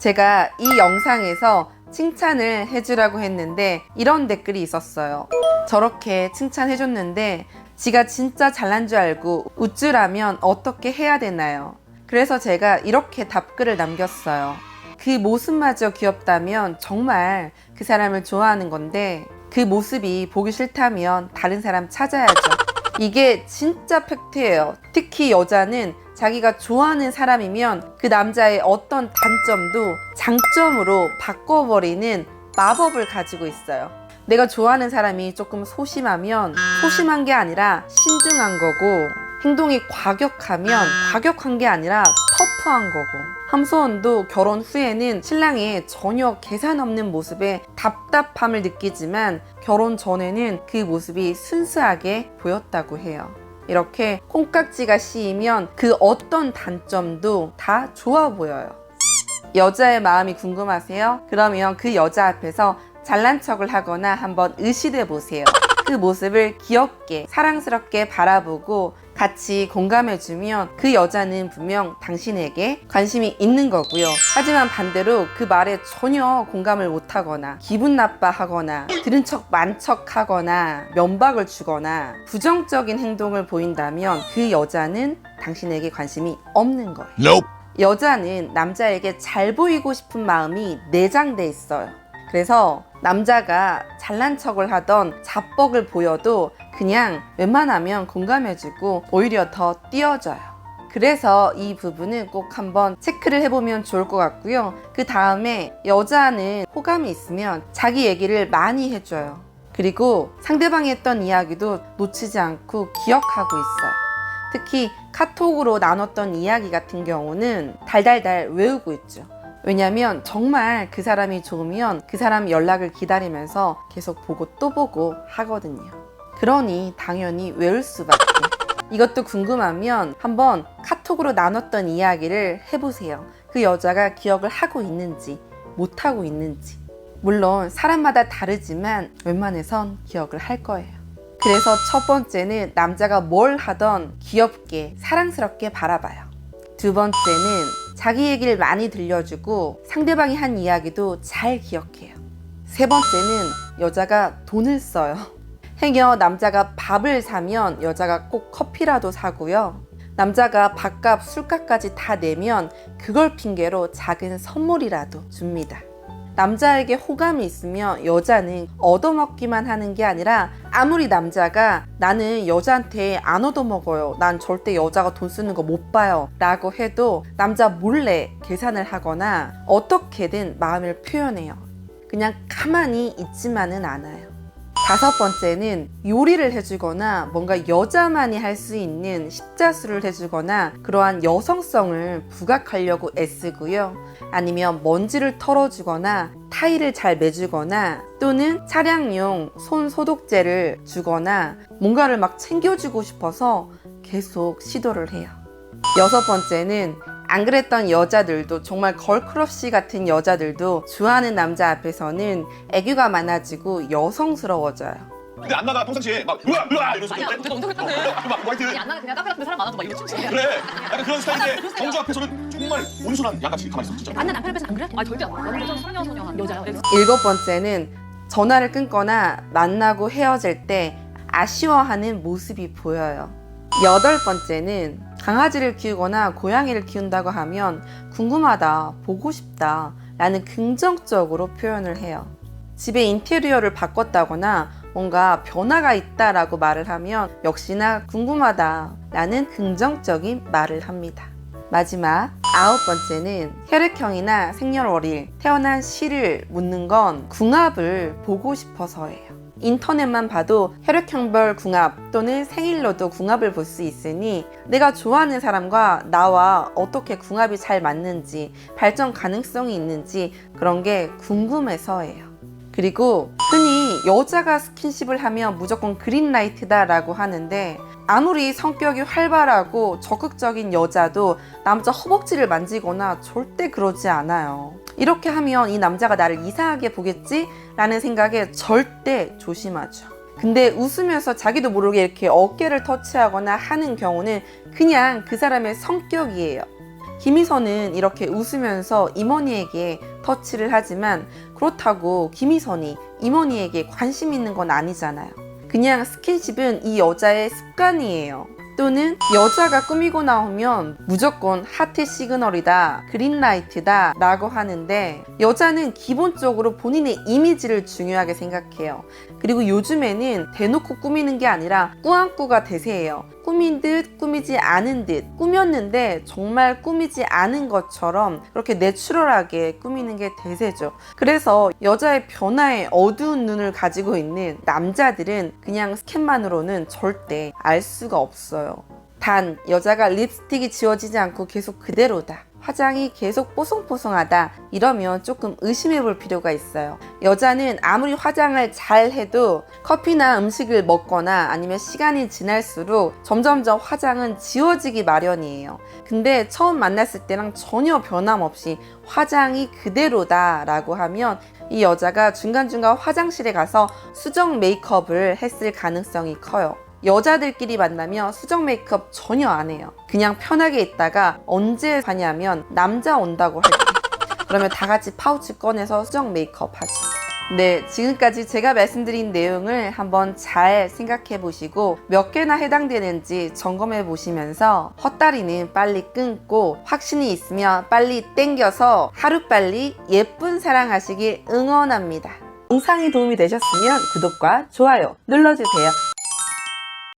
제가 이 영상에서 칭찬을 해주라고 했는데 이런 댓글이 있었어요. 저렇게 칭찬해줬는데 지가 진짜 잘난 줄 알고 우쭐하면 어떻게 해야 되나요? 그래서 제가 이렇게 답글을 남겼어요. 그 모습마저 귀엽다면 정말 그 사람을 좋아하는 건데 그 모습이 보기 싫다면 다른 사람 찾아야죠. 이게 진짜 팩트예요. 특히 여자는 자기가 좋아하는 사람이면 그 남자의 어떤 단점도 장점으로 바꿔버리는 마법을 가지고 있어요. 내가 좋아하는 사람이 조금 소심하면 소심한 게 아니라 신중한 거고 행동이 과격하면 과격한 게 아니라 터프한 거고 함소원도 결혼 후에는 신랑의 전혀 계산 없는 모습에 답답함을 느끼지만 결혼 전에는 그 모습이 순수하게 보였다고 해요. 이렇게 콩깍지가 씌이면 그 어떤 단점도 다 좋아 보여요. 여자의 마음이 궁금하세요? 그러면 그 여자 앞에서 잘난 척을 하거나 한번 의시돼 보세요. 그 모습을 귀엽게 사랑스럽게 바라보고 같이 공감해주면 그 여자는 분명 당신에게 관심이 있는 거고요. 하지만 반대로 그 말에 전혀 공감을 못하거나 기분 나빠하거나 들은 척 만척 하거나 면박을 주거나 부정적인 행동을 보인다면 그 여자는 당신에게 관심이 없는 거예요. Nope. 여자는 남자에게 잘 보이고 싶은 마음이 내장돼 있어요. 그래서 남자가 잘난 척을 하던 자뻑을 보여도 그냥 웬만하면 공감해주고 오히려 더 띄워줘요. 그래서 이 부분은 꼭 한번 체크를 해보면 좋을 것 같고요. 그 다음에 여자는 호감이 있으면 자기 얘기를 많이 해줘요. 그리고 상대방이 했던 이야기도 놓치지 않고 기억하고 있어요. 특히 카톡으로 나눴던 이야기 같은 경우는 달달달 외우고 있죠. 왜냐면 정말 그 사람이 좋으면 그 사람 연락을 기다리면서 계속 보고 또 보고 하거든요. 그러니 당연히 외울 수밖에. 이것도 궁금하면 한번 카톡으로 나눴던 이야기를 해보세요. 그 여자가 기억을 하고 있는지, 못하고 있는지. 물론 사람마다 다르지만 웬만해선 기억을 할 거예요. 그래서 첫 번째는 남자가 뭘 하던 귀엽게 사랑스럽게 바라봐요. 두 번째는 자기 얘기를 많이 들려주고 상대방이 한 이야기도 잘 기억해요. 세 번째는 여자가 돈을 써요. 행여 남자가 밥을 사면 여자가 꼭 커피라도 사고요. 남자가 밥값, 술값까지 다 내면 그걸 핑계로 작은 선물이라도 줍니다. 남자에게 호감이 있으면 여자는 얻어먹기만 하는 게 아니라 아무리 남자가 나는 여자한테 안 얻어먹어요. 난 절대 여자가 돈 쓰는 거 못 봐요. 라고 해도 남자 몰래 계산을 하거나 어떻게든 마음을 표현해요. 그냥 가만히 있지만은 않아요. 다섯 번째는 요리를 해주거나 뭔가 여자만이 할 수 있는 십자수를 해주거나 그러한 여성성을 부각하려고 애쓰고요. 아니면 먼지를 털어주거나 타일을 잘 매주거나 또는 차량용 손 소독제를 주거나 뭔가를 막 챙겨주고 싶어서 계속 시도를 해요. 여섯 번째는 안 그랬던 여자들도 정말 걸크러쉬 같은 여자들도 좋아하는 남자 앞에서는 애교가 많아지고 여성스러워져요. 근데 안나가 평상시에 막 으아 으아 이러면서 아니야, 그때가 엄청 했던데. 어, 막 화이트 안나는 그냥 카페 같은 데 사람 많아도 막 이거 춤추고. 그래 약간 그런 스타일인데 정주 앞에서는 정말 온순한 양같이 가만히 있어 진짜 안나 남편 앞에서 안 그래? 아 절대 안 그래. 완전 소녀 소녀한 여자야. 일곱 번째는 전화를 끊거나 만나고 헤어질 때 아쉬워하는 모습이 보여요. 여덟 번째는 강아지를 키우거나 고양이를 키운다고 하면 궁금하다, 보고 싶다 라는 긍정적으로 표현을 해요. 집의 인테리어를 바꿨다거나 뭔가 변화가 있다 라고 말을 하면 역시나 궁금하다 라는 긍정적인 말을 합니다. 마지막 아홉 번째는 혈액형이나 생년월일, 태어난 시를 묻는 건 궁합을 보고 싶어서예요. 인터넷만 봐도 혈액형별 궁합 또는 생일로도 궁합을 볼 수 있으니 내가 좋아하는 사람과 나와 어떻게 궁합이 잘 맞는지 발전 가능성이 있는지 그런 게 궁금해서예요. 그리고 흔히 여자가 스킨십을 하면 무조건 그린라이트다라고 하는데 아무리 성격이 활발하고 적극적인 여자도 남자 허벅지를 만지거나 절대 그러지 않아요. 이렇게 하면 이 남자가 나를 이상하게 보겠지? 라는 생각에 절대 조심하죠. 근데 웃으면서 자기도 모르게 이렇게 어깨를 터치하거나 하는 경우는 그냥 그 사람의 성격이에요. 김희선은 이렇게 웃으면서 이모니에게 터치를 하지만 그렇다고 김희선이 이모니에게 관심 있는 건 아니잖아요. 그냥 스킨십은 이 여자의 습관이에요. 또는 여자가 꾸미고 나오면 무조건 하트 시그널이다, 그린라이트다 라고 하는데 여자는 기본적으로 본인의 이미지를 중요하게 생각해요. 그리고 요즘에는 대놓고 꾸미는 게 아니라 꾸안꾸가 대세예요. 꾸민 듯 꾸미지 않은 듯 꾸몄는데 정말 꾸미지 않은 것처럼 그렇게 내추럴하게 꾸미는 게 대세죠. 그래서 여자의 변화에 어두운 눈을 가지고 있는 남자들은 그냥 스캔만으로는 절대 알 수가 없어요. 단 여자가 립스틱이 지워지지 않고 계속 그대로다. 화장이 계속 뽀송뽀송하다. 이러면 조금 의심해 볼 필요가 있어요. 여자는 아무리 화장을 잘 해도 커피나 음식을 먹거나 아니면 시간이 지날수록 점점점 화장은 지워지기 마련이에요. 근데 처음 만났을 때랑 전혀 변함없이 화장이 그대로다라고 하면 이 여자가 중간중간 화장실에 가서 수정 메이크업을 했을 가능성이 커요. 여자들끼리 만나면 수정 메이크업 전혀 안 해요. 그냥 편하게 있다가 언제 하냐면 남자 온다고 할 때. 그러면 다 같이 파우치 꺼내서 수정 메이크업 하죠. 네, 지금까지 제가 말씀드린 내용을 한번 잘 생각해 보시고 몇 개나 해당되는지 점검해 보시면서 헛다리는 빨리 끊고 확신이 있으면 빨리 땡겨서 하루빨리 예쁜 사랑하시길 응원합니다. 영상이 도움이 되셨으면 구독과 좋아요 눌러주세요.